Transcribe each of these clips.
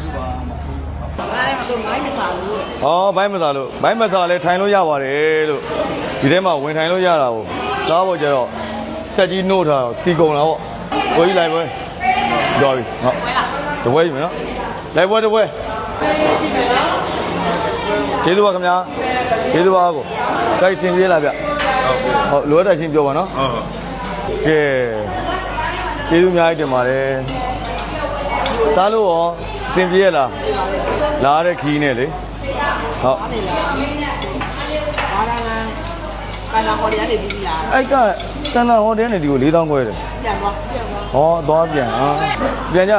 အဲ့ဒါကတော့မိုင်းမစားဘူး။အော်ဘိုင်းမစားလို့ဘိုင်းမစားလဲထိုင်လို့ရပါတယ်လို့ဒီထဲမှာဝင်ထိုင်လို့ရတာကိုစားဖို့ကြတော့ဆက်ကြီးနှိုးထားတော့စီကုံလာပေါ့။ကိုကြီးလိုက်ပွဲ။ကြော်ပြီ။ဟုတ်။တပွဲကြီးမယ်နော်။လိုက်ပွဲတပွဲ။ကျေးဇူးပါခင်ဗျာ။ကျေးဇူးပါကို။တိုက်စင်ပြေးလာဗျ။ဟုတ်လိုအပ်တဲ့ချင်းပြောပါနော်။ဟုတ်ဟုတ်ကဲကျေးဇူးအများကြီးတင်ပါတယ်စားလို့ရော အဆင်ပြေရလားလာရတဲ့ခီးနဲ့လေဟုတ်ဘာလာငန်းကာနာဟော်ရီကနေပြီးလာအဲ့ကတန်တာဟိုတဲနေဒီကို4000ခွဲတယ်ပြန်သွားပြန်သွားဟောသွားပြန်ဟာပြန်ကြ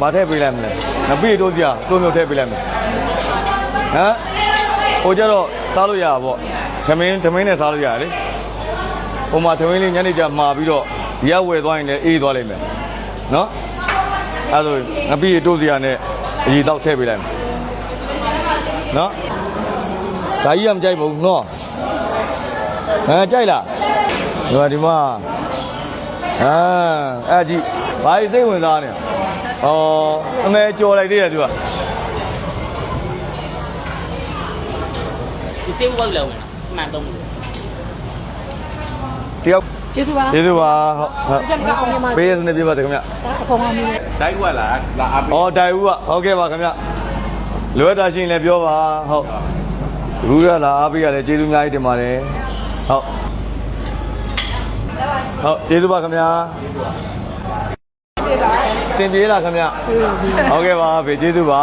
မထည့်ပေးလိုက်မလဲငပိတို့ကြာတို့မျိုးထည့်ပေးလိုက်မယ်ဟမ်ဟိုကြတော့စားလို့ရတာပေါ့သမင်းသမင်းနဲ့စားလို့ရတယ်လေဟိုမှာသမင်းလေးညနေကျမှာပြီးတော့ဒီကဝယ်သွားရင်လည်းအေးသွားလိမ့်မယ်နော် အဲဒါဆိုငပိတို့စရာနဲ့အကြီးတော့ထည့်ပေးလိုက်မယ်နော်ဒါကြီးကမကြိုက်ဘူးနော်ဟမ်ကြိုက်လားဒီမှာဒီမှာအာအဲ့ကြည့်ဘာကြီးစိတ်ဝင်စားနေဩအမေကြော်လိုက်သေးတယ်သူကဒီစေးဘုတ်လောက်ဝင်လားမှန်တော့ဘူးတယောက်ကျေးဇူးပါကျေးဇူးပါဟုတ်ဟုတ်ပြန်ကောင်းပါပေးရစနေပြပါတခင်ဗျအဖေမောင်မီးတိုက်ကွက်လာလာအပ်ဩတိုင်ဦးကဟုတ်ကဲ့ပါခင်ဗျလိုအပ်တာရှိရင်လည်းပြောပါဟုတ်ဘူးရလာအားပေးရတယ်ကျေးဇူးအများကြီးတင်ပါတယ်ဟုတ်ဟုတ်ကျေးဇူးပါခင်ဗျာစင်ပြေးလားခင်ဗျဟုတ်ကဲ့ပါဖေကျေးဇူးပါ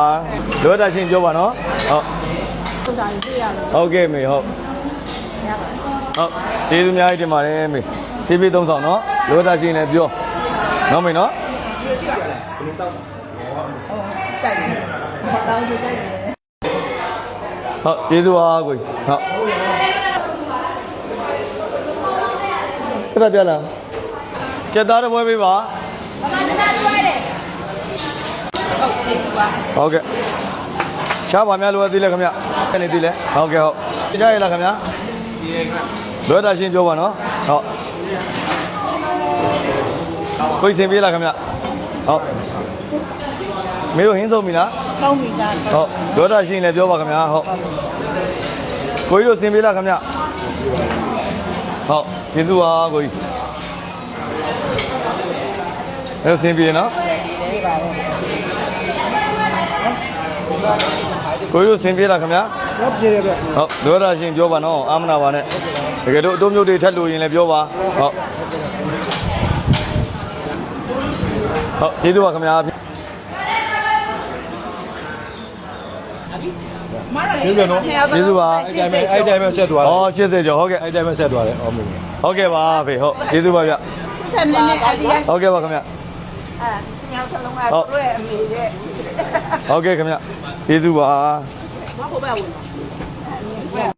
လိုအပ်တာရှိရင်ပြောပါနော်ဟုတ်ပုံစံကြီးရလို့ဟုတ်ကဲ့မေဟုတ်ဟုတ်ကျေးဇူးအများကြီးတင်ပါတယ်မေ ဖြည်းဖြည်းသုံးဆောင်နော်လိုတာရှိရင်လည်းပြောနော်မေနော်ကြိုက်တယ်တောင်းကြိုက်တယ်ဟုတ်ကျေးဇူးပါကိုကြီးဟုတ်ကဲ့ပြလာကျက်သားတစ်ပွဲပေးပါဟုတ်ကဲ့ရှားပါများလိုအပ်သေးလဲခင်ဗျအနေသေးလဲဟုတ်ကဲ့ဟုတ်ကြားရလားခင်ဗျလိုတာရှင်းပြောပါနော်ဟုတ် ကိုကြီးစင်ပြေးလားခင်ဗျဟုတ်မင်းတို့ဟင်းဆုံးပြီလားကောင်းပြီသားဟုတ်ဒေါတာရှိရင်လည်းပြောပါခင်ဗျာဟုတ်ကိုကြီးတို့စင်ပေးလားခင်ဗျဟုတ်ကျေးဇူးပါကိုကြီးအဲစင်ပြေနော်ကိုကြီးတို့စင်ပြေလားခင်ဗျာဟုတ်ပြေရပြဟုတ်ဒေါတာရှိရင်ပြောပါနော်အာမနာပါနဲ့တကယ်လို့အတုံးမျိုးတွေထက်လို့ရင်လည်းပြောပါဟုတ် ဟုတ်ကျေးဇူးပါခင်ဗျာမရလေကျေးဇူးနော်ကျေးဇူးပါအဲ့တိုင်းပဲအဲ့တိုင်းပဲဆက်သွားတယ်ဩ80ကျော်ဟုတ်ကဲ့အဲ့တိုင်းပဲဆက်သွားတယ်အော်မင်းဟုတ်ကဲ့ပါဖေဟုတ်ကျေးဇူးပါဗျဆက်နေနေအဒီယာဟုတ်ကဲ့ပါခင်ဗျအဲညောင်စလုံးကတို့ရဲ့အမေတဲ့ဟုတ်ကဲ့ခင်ဗျကျေးဇူးပါမဟုတ်ပါဘူး